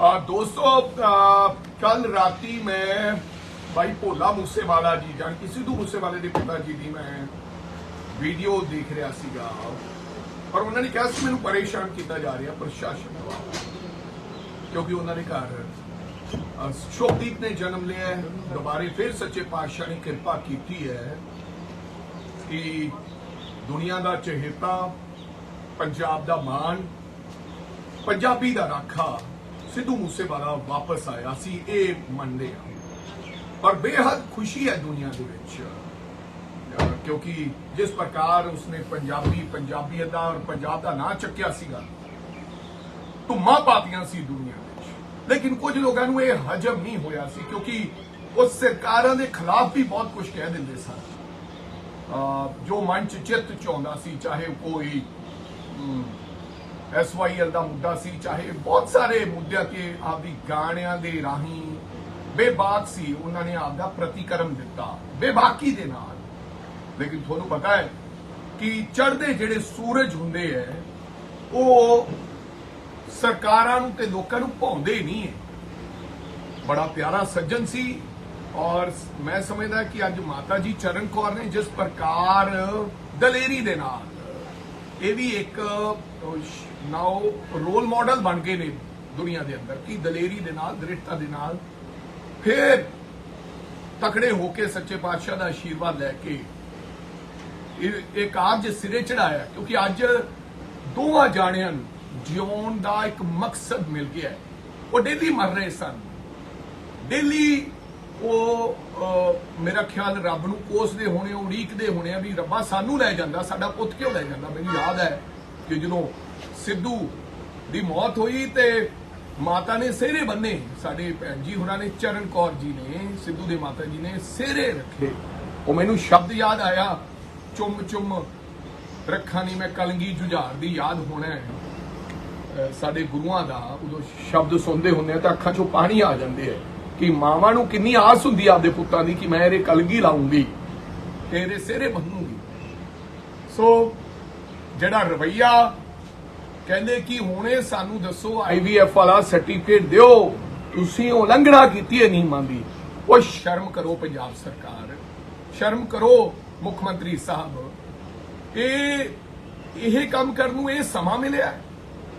आ, दोस्तों कल राती मैं भाई ਭੋਲਾ ਮੂਸੇਵਾਲਾ ਜੀ ਜਾਨ ਕਿ ਸਿੱਧੂ ਮੂਸੇਵਾਲੇ ਦੇ ਪਿਤਾ ਜੀ ਦੀ ਮੈਂ ਵੀਡੀਓ ਦੇਖ ਰਿਹਾ ਸੀਗਾ ਔਰ ਉਹਨਾਂ ਨੇ ਕਿਹਾ ਸੀ ਮੈਨੂੰ ਪਰੇਸ਼ਾਨ ਕੀਤਾ ਜਾ ਰਿਹਾ ਪ੍ਰਸ਼ਾਸਨ ਦੁਆਰਾ ਕਿਉਂਕਿ ਉਹਨਾਂ ਦੇ ਘਰ ਅ, ਸ਼ੋਭਦੀਪ ਨੇ ਜਨਮ ਲਿਆ ਹੈ ਦੁਬਾਰੇ ਫਿਰ ਸੱਚੇ ਪਾਤਸ਼ਾਹ ਨੇ ਕਿਰਪਾ ਕੀਤੀ ਹੈ ਕਿ ਦੁਨੀਆ ਦਾ ਚਹੇਤਾ ਪੰਜਾਬ ਦਾ ਮਾਣ ਪੰਜਾਬੀ ਦਾ ਰਾਖਾ ਸਿੱਧੂ ਮੂਸੇਵਾਲਾ ਵਾਪਸ ਆਇਆ ਸੀ ਇਹ ਮੰਨਦੇ ਹਾਂ ਪਰ ਬੇਹੱਦ ਖੁਸ਼ੀ ਹੈ ਦੁਨੀਆ ਦੇ ਵਿੱਚ ਕਿਉਂਕਿ ਜਿਸ ਪ੍ਰਕਾਰ ਉਸਨੇ ਪੰਜਾਬੀ ਪੰਜਾਬੀਅਤ ਦਾ ਔਰ ਪੰਜਾਬ ਦਾ ਨਾਂ ਚੱਕਿਆ ਸੀਗਾ ਧੁੰਮਾਂ ਪਾਤੀਆਂ ਸੀ ਦੁਨੀਆ ਵਿੱਚ ਲੇਕਿਨ ਕੁਝ ਲੋਕਾਂ ਨੂੰ ਇਹ ਹਜਮ ਨਹੀਂ ਹੋਇਆ ਸੀ ਕਿਉਂਕਿ ਉਹ ਸਰਕਾਰਾਂ ਦੇ ਖਿਲਾਫ ਵੀ ਬਹੁਤ ਕੁਝ ਕਹਿ ਦਿੰਦੇ ਸਨ ਜੋ ਮਨ ਚ ਚਿੱਤ ਚ ਆਉਂਦਾ ਸੀ ਚਾਹੇ ਕੋਈ ਐਸਵਾਈਐਲ ਦਾ ਮੁੱਦਾ ਸੀ, ਚਾਹੇ ਬਹੁਤ ਸਾਰੇ ਮੁੱਦਿਆਂ ਤੇ ਆਪਦੀ ਗਾਣਿਆਂ ਦੇ ਰਾਹੀਂ ਬੇਬਾਕ ਸੀ, ਉਹਨਾਂ ਨੇ ਆਪਦਾ ਪ੍ਰਤੀਕਰਮ ਦਿੱਤਾ, ਬੇਬਾਕੀ ਦੇ ਨਾਲ। ਲੇਕਿਨ ਤੁਹਾਨੂੰ ਪਤਾ ਹੈ ਕਿ ਚੜ੍ਹਦੇ ਜਿਹੜੇ ਸੂਰਜ ਹੁੰਦੇ ਐ, ਉਹ ਸਰਕਾਰਾਂ ਨੂੰ ਤੇ ਲੋਕਾਂ ਨੂੰ ਭਾਉਂਦੇ ਨਹੀਂ ਹੈ ਬੜਾ ਪਿਆਰਾ ਸੱਜਣ ਸੀ ਔਰ ਮੈਂ ਸਮਝਦਾ ਕਿ ਅੱਜ ਮਾਤਾ ਜੀ ਚਰਨ ਕੌਰ ਨੇ ਜਿਸ ਪ੍ਰਕਾਰ ਦਲੇਰੀ ਦੇ ਨਾਲ ਇਹ ਵੀ ਇੱਕ ਨਾਓ ਰੋਲ ਮਾਡਲ ਬਣ ਗਏ ਨੇ ਦੁਨੀਆ ਦੇ ਅੰਦਰ, ਕਿ ਦਲੇਰੀ ਦੇ ਨਾਲ, ਦ੍ਰਿੜਤਾ ਦੇ ਨਾਲ ਫਿਰ ਤਕੜੇ ਹੋ ਕੇ ਸੱਚੇ ਪਾਤਸ਼ਾਹ ਦਾ ਆਸ਼ੀਰਵਾਦ ਲੈ ਕੇ ਇਹ ਕਾਰਜ ਸਿਰੇ ਚੜਾਇਆ ਕਿਉਂਕਿ ਅੱਜ ਦੋਵਾਂ ਜਾਣਿਆਂ ਨੂੰ ਜਿਉਣ ਦਾ ਇੱਕ ਮਕਸਦ ਮਿਲ ਗਿਆ ਉਹ ਡੇਲੀ ਮਰ ਰਹੇ ਸਨ। ਡੇਲੀ ਉਹ ਮੇਰਾ ਖਿਆਲ ਰੱਬ ਨੂੰ ਕੋਸਦੇ ਹੋਣੇ ਉਡੀਕਦੇ ਹੋਣੇ ਆ ਵੀ ਰੱਬਾ ਸਾਨੂੰ ਲੈ ਜਾਂਦਾ, ਸਾਡਾ ਪੁੱਤ ਕਿਉਂ ਲੈ ਜਾਂਦਾ? ਮੈਨੂੰ ਯਾਦ ਹੈ ਕਿ ਜਦੋਂ ਸਿੱਧੂ ਦੀ ਮੌਤ ਹੋਈ ਤੇ ਮਾਤਾ ਨੇ ਸਿਹਰੇ ਬੰਨੇ, ਸਾਡੇ ਭੈਣ ਜੀ ਹੋਰਾਂ ਨੇ, ਚਰਨ ਕੌਰ ਜੀ ਨੇ, ਸਿੱਧੂ ਦੇ ਮਾਤਾ ਜੀ ਨੇ ਸਿਹਰੇ ਰੱਖੇ। ਉਹ ਮੈਨੂੰ ਸ਼ਬਦ ਯਾਦ ਆਇਆ, ਚੁੰਮ ਚੁੰਮ ਰੱਖਾਂ ਨਹੀਂ ਮੈਂ ਕਲੰਗੀ ਜੁਝਾਰ ਦੀ ਯਾਦ ਹੋਣਾ ਹੈ। ਸਾਡੇ ਗੁਰੂਆਂ ਦਾ ਉਦੋਂ ਸ਼ਬਦ ਸੁਣਦੇ ਹੁੰਦੇ ਆ ਤਾਂ ਅੱਖਾਂ 'ਚੋਂ ਪਾਣੀ ਆ ਜਾਂਦੇ ਆ। ਕਿ ਮਾਵਾਂ ਨੂੰ ਕਿੰਨੀ ਆਸ ਹੁੰਦੀ ਆ ਆਪਦੇ ਪੁੱਤਾਂ ਦੀ ਕਿ ਮੈਂ ਇਹਦੇ ਕਲਗੀ ਲਾਉਂਗੀ ਤੇ ਇਹਦੇ ਸਿਹਰੇ ਬੰਨੂਗੀ ਸੋ ਜਿਹੜਾ ਰਵਈਆ ਕਹਿੰਦੇ ਕਿ ਹੁਣੇ ਸਾਨੂੰ ਦੱਸੋ ਆਈਵੀਐਫ ਵਾਲਾ ਸਰਟੀਫਿਕੇਟ ਦਿਓ, ਤੁਸੀਂ ਉਲੰਘਣਾ ਕੀਤੀ ਹੈ ਨਿਯਮਾਂ ਦੀ। ਉਹ ਸ਼ਰਮ ਕਰੋ ਪੰਜਾਬ ਸਰਕਾਰ। ਸ਼ਰਮ ਕਰੋ ਮੁੱਖ ਮੰਤਰੀ ਸਾਹਿਬ। ਇਹ ਇਹ ਕੰਮ ਕਰਨ ਨੂੰ ਇਹ ਸਮਾਂ ਮਿਲਿਆ।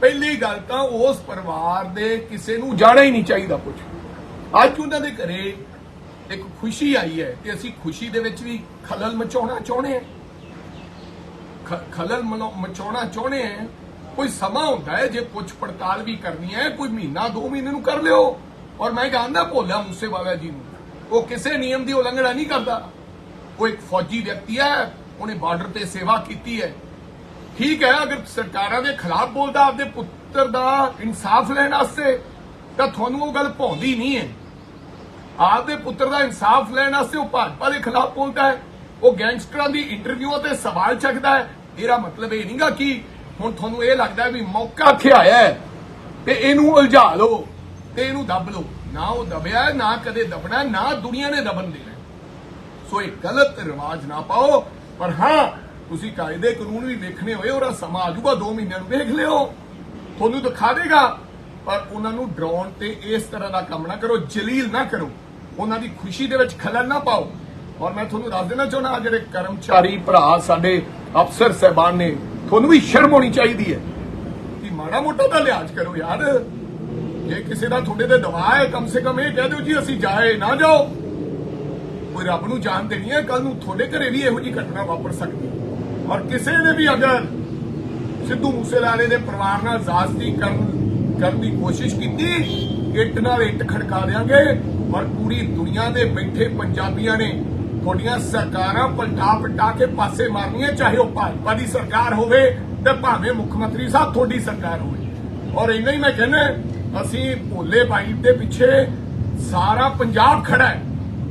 ਪਹਿਲੀ ਗੱਲ ਤਾਂ ਉਸ ਪਰਿਵਾਰ ਦੇ ਕਿਸੇ ਨੂੰ ਜਾਣਾ ਹੀ ਨਹੀਂ ਚਾਹੀਦਾ ਕੁਝ ਅੱਜ ਉਹਨਾਂ ਦੇ ਘਰੇ ਇੱਕ ਖੁਸ਼ੀ ਆਈ ਹੈ ਤੇ ਅਸੀਂ ਖੁਸ਼ੀ ਦੇ ਵਿੱਚ ਵੀ ਖਲਲ ਮਚਾਉਣਾ ਚਾਹੁੰਦੇ ਹਾਂ। ਖਲਲ ਮਚਾਉਣਾ ਚਾਹੁੰਦੇ ਆ ਕੋਈ ਸਮਾਂ ਹੁੰਦਾ ਹੈ ਜੇ ਪੁੱਛ ਪੜਤਾਲ ਵੀ ਕਰਨੀ ਹੈ, ਕੋਈ ਮਹੀਨਾ, ਦੋ ਮਹੀਨੇ ਨੂੰ ਕਰ ਲਿਓ। ਔਰ ਮੈਂ ਕਹਿੰਦਾ ਭੋਲਾ ਮੂਸੇਵਾਲਾ ਜੀ ਨੂੰ, ਉਹ ਕਿਸੇ ਨਿਯਮ ਦੀ ਉਲੰਘਣਾ ਨਹੀਂ ਕਰਦਾ। ਉਹ ਇੱਕ ਫੌਜੀ ਵਿਅਕਤੀ ਹੈ, ਉਹਨੇ ਬਾਰਡਰ ਤੇ ਸੇਵਾ ਕੀਤੀ ਹੈ। ਠੀਕ ਹੈ, ਅਗਰ ਸਰਕਾਰਾਂ ਦੇ ਖਿਲਾਫ ਬੋਲਦਾ, ਆਪਦੇ ਪੁੱਤਰ ਦਾ ਇਨਸਾਫ ਲੈਣ ਵਾਸਤੇ ਤਾਂ ਤੁਹਾਨੂੰ ਉਹ ਗੱਲ ਭਾਉਂਦੀ ਨਹੀਂ ਹੈ। ਆਪਦੇ ਪੁੱਤਰ ਦਾ ਇਨਸਾਫ ਲੈਣ ਵਾਸਤੇ ਉਹ ਭਾਜਪਾ ਦੇ ਖਿਲਾਫ ਬੋਲਦਾ ਹੈ। ਉਹ ਗੈਂਗਸਟਰਾਂ ਦੀ ਇੰਟਰਵਿਊਆਂ ਤੇ ਸਵਾਲ ਚੱਕਦਾ ਹੈ। ਇਹਦਾ ਮਤਲਬ ਇਹ ਨਹੀਂਗਾ ਕਿ ਹੁਣ ਤੁਹਾਨੂੰ ਇਹ ਲੱਗਦਾ ਵੀ ਮੌਕਾ ਇੱਥੇ ਆਇਆ ਹੈ ਤੇ ਇਹਨੂੰ ਉਲਝਾ ਲਓ ਤੇ ਇਹਨੂੰ ਦੱਬ ਲਓ। ਨਾ ਉਹ ਦਬਿਆ, ਨਾ ਕਦੇ ਦਬਣਾ, ਨਾ ਦੁਨੀਆ ਨੇ ਦਬਨ ਦੇਣਾ ਸੋ ਇਹ ਗਲਤ ਰਿਵਾਜ ਨਾ ਪਾਓ। ਪਰ ਹਾਂ, ਤੁਸੀਂ ਕਾਇਦੇ ਕਾਨੂੰਨ ਵੀ ਵੇਖਣੇ ਹੋਏ ਉਹਦਾ ਸਮਾਂ ਆਜੂਗਾ 2 ਮਹੀਨਿਆਂ ਨੂੰ ਵੇਖ ਲਿਓ। ਤੁਹਾਨੂੰ ਦਿਖਾ ਦੇਗਾ ਪਰ ਉਹਨਾਂ ਨੂੰ ਡਰਾਉਣ ਤੇ ਇਸ ਤਰ੍ਹਾਂ ਦਾ ਕੰਮ ਨਾ ਕਰੋ, ਜਲੀਲ ਨਾ ਕਰੋ। ਉਹਨਾਂ ਦੀ ਖੁਸ਼ੀ ਦੇ ਵਿੱਚ ਖਲਲ ਨਾ ਪਾਓ। ਔਰ ਮੈਂ ਤੁਹਾਨੂੰ ਦੱਸ ਦੇਣਾ ਚਾਹੁੰਦਾ ਜਿਹੜੇ ਕਰਮਚਾਰੀ ਭਰਾ ਸਾਡੇ ਅਫਸਰ ਸਹਿਬਾਨ ਨੇ, ਤੁਹਾਨੂੰ ਵੀ ਸ਼ਰਮ ਹੋਣੀ ਚਾਹੀਦੀ ਹੈ ਕਿ ਮਾੜਾ ਮੋਟਾ ਤਾਂ ਲਿਹਾਜ਼ ਕਰੋ ਯਾਰ। ਜੇ ਕਿਸੇ ਦਾ ਤੁਹਾਡੇ ਤੇ ਦਬਾਅ ਹੈ, ਕਮ ਸੇ ਕਮ ਇਹ ਕਹਿ ਦਿਓ ਜੀ, ਅਸੀਂ ਜਾਏ ਨਾ ਜਾਓ। ਕੋਈ ਰੱਬ ਨੂੰ ਜਾਣ ਦੇਣੀ ਹੈ ਕੱਲ ਨੂੰ ਤੁਹਾਡੇ ਘਰੇ ਵੀ ਇਹੋ ਜੀ ਘਟਨਾ ਵਾਪਰ ਸਕਦੀ ਹੈ। ਔਰ ਕਿਸੇ ਨੇ ਵੀ ਅਗਰ ਸਿੱਧੂ ਮੂਸੇਵਾਲੇ ਦੇ ਪਰਿਵਾਰ ਨਾਲ ਜਾਤੀ ਕਰਨ ਕਰਨ ਦੀ ਕੋਸ਼ਿਸ਼ ਕੀਤੀ। ਇੱਟ ਨਾਲ ਇੱਟ ਖੜਕਾ ਦੇਾਂਗੇ ਔਰ ਪੂਰੀ ਦੁਨੀਆ ਦੇ ਬੈਠੇ ਪੰਜਾਬੀਆਂ ਨੇ ਤੁਹਾਡੀਆਂ ਸਰਕਾਰਾਂ ਪਲਟਾ ਪਟਾ ਕੇ ਪਾਸੇ ਮਾਰਨੀਆਂ, ਚਾਹੇ ਉਹ ਭਾਜਪਾ ਦੀ ਸਰਕਾਰ ਹੋਵੇ ਤੇ ਭਾਵੇਂ ਮੁੱਖ ਮੰਤਰੀ ਸਾਹਿਬ ਤੁਹਾਡੀ ਸਰਕਾਰ ਹੋਵੇ। ਔਰ ਇੰਨਾ ਹੀ ਮੈਂ ਕਹਿੰਦਾ, ਅਸੀਂ ਭੋਲੇ ਭਾਈ ਦੇ ਪਿੱਛੇ ਸਾਰਾ ਪੰਜਾਬ ਖੜਾ ਹੈ।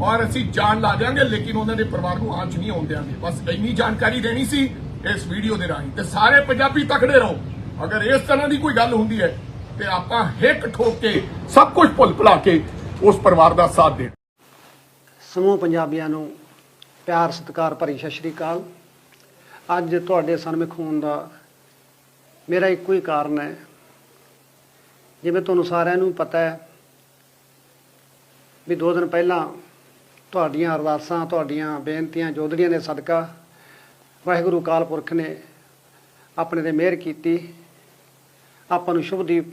ਔਰ ਅਸੀਂ ਜਾਨ ਲਾ ਦਿਆਂਗੇ, ਲੇਕਿਨ ਉਹਨਾਂ ਦੇ ਪਰਿਵਾਰ ਨੂੰ ਆਂਚ ਨਹੀਂ ਆਉਣ ਦਿਆਂਗੇ। ਬਸ ਇੰਨੀ ਜਾਣਕਾਰੀ ਦੇਣੀ ਸੀ ਇਸ ਵੀਡੀਓ ਦੇ ਰਾਹੀਂ। ਤੇ ਸਾਰੇ ਪੰਜਾਬੀ ਤਕੜੇ ਰਹੋ। ਅਗਰ ਇਸ ਤਰ੍ਹਾਂ ਦੀ ਕੋਈ ਗੱਲ ਹੁੰਦੀ ਹੈ ਤੇ ਆਪਾਂ ਹਿੱਕ ਠੋਕ ਕੇ ਸਭ ਕੁਝ ਭੁੱਲ ਭੁਲਾ ਕੇ ਉਸ ਪਰਿਵਾਰ ਦਾ ਸਾਥ ਦੇ ਸਮੂਹ ਪੰਜਾਬੀਆਂ ਨੂੰ ਪਿਆਰ, ਸਤਿਕਾਰ ਭਰੀ ਸਤਿ ਸ਼੍ਰੀ ਅਕਾਲ। ਅੱਜ ਤੁਹਾਡੇ ਸਾਹਮਣੇ ਖੂਨ ਦਾ ਮੇਰਾ ਇੱਕੋ ਹੀ ਕਾਰਨ ਹੈ। ਜਿਵੇਂ ਤੁਹਾਨੂੰ ਸਾਰਿਆਂ ਨੂੰ ਪਤਾ ਹੈ ਵੀ ਦੋ ਦਿਨ ਪਹਿਲਾਂ ਤੁਹਾਡੀਆਂ ਅਰਦਾਸਾਂ, ਤੁਹਾਡੀਆਂ ਬੇਨਤੀਆਂ ਜੋਦੜੀਆਂ ਦੇ ਸਦਕਾ ਵਾਹਿਗੁਰੂ ਕਾਲ ਪੁਰਖ ਨੇ ਆਪਣੇ ਤੇ ਮਿਹਰ ਕੀਤੀ। ਆਪਾਂ ਨੂੰ ਸ਼ੁਭਦੀਪ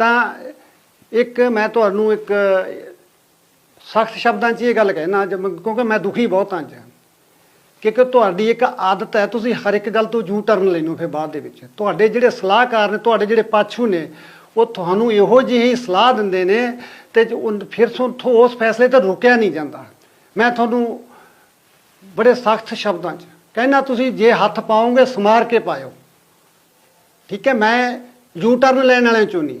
ਤਾਂ ਇੱਕ ਮੈਂ ਤੁਹਾਨੂੰ ਇੱਕ ਸਖਤ ਸ਼ਬਦਾਂ 'ਚ ਇਹ ਗੱਲ ਕਹਿਣਾ ਅੱਜ ਮੈਂ- ਕਿਉਂਕਿ ਮੈਂ ਦੁਖੀ ਬਹੁਤ ਹਾਂ ਅੱਜ ਕਿਉਂਕਿ ਤੁਹਾਡੀ ਇੱਕ ਆਦਤ ਹੈ, ਤੁਸੀਂ ਹਰ ਇੱਕ ਗੱਲ ਤੋਂ ਜੂ ਟਰਨ ਲੈਣੋ ਫਿਰ ਬਾਅਦ ਦੇ ਵਿੱਚ। ਤੁਹਾਡੇ ਜਿਹੜੇ ਸਲਾਹਕਾਰ ਨੇ, ਤੁਹਾਡੇ ਜਿਹੜੇ ਪਾਛੂ ਨੇ, ਉਹ ਤੁਹਾਨੂੰ ਇਹੋ ਜਿਹੀ ਸਲਾਹ ਦਿੰਦੇ ਨੇ ਤੇ ਫਿਰ ਤੋਂ ਉਸ ਫੈਸਲੇ ਤੇ ਰੁਕਿਆ ਨਹੀਂ ਜਾਂਦਾ। ਮੈਂ ਤੁਹਾਨੂੰ ਬੜੇ ਸਖਤ ਸ਼ਬਦਾਂ 'ਚ ਕਹਿਣਾ, ਤੁਸੀਂ ਜੇ ਹੱਥ ਪਾਓਗੇ, ਸਮਾਰ ਕੇ ਪਾਇਓ। ਠੀਕ ਹੈ, ਮੈਂ ਯੂ ਟਰਨ ਲੈਣ ਵਾਲਿਆਂ ਚੋਂ ਨਹੀਂ।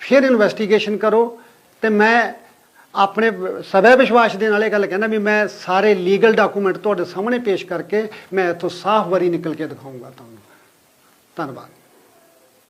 ਫਿਰ ਇਨਵੈਸਟੀਗੇਸ਼ਨ ਕਰੋ ਤੇ ਮੈਂ ਆਪਣੇ ਸਵੈ ਵਿਸ਼ਵਾਸ ਦੇ ਨਾਲ ਇਹ ਗੱਲ ਕਹਿੰਦਾ ਵੀ ਮੈਂ ਸਾਰੇ ਲੀਗਲ ਡਾਕੂਮੈਂਟ ਤੁਹਾਡੇ ਸਾਹਮਣੇ ਪੇਸ਼ ਕਰਕੇ ਮੈਂ ਇੱਥੋਂ ਸਾਫ਼ ਵਰੀ ਨਿਕਲ ਕੇ ਦਿਖਾਊਂਗਾ ਤੁਹਾਨੂੰ। ਧੰਨਵਾਦ।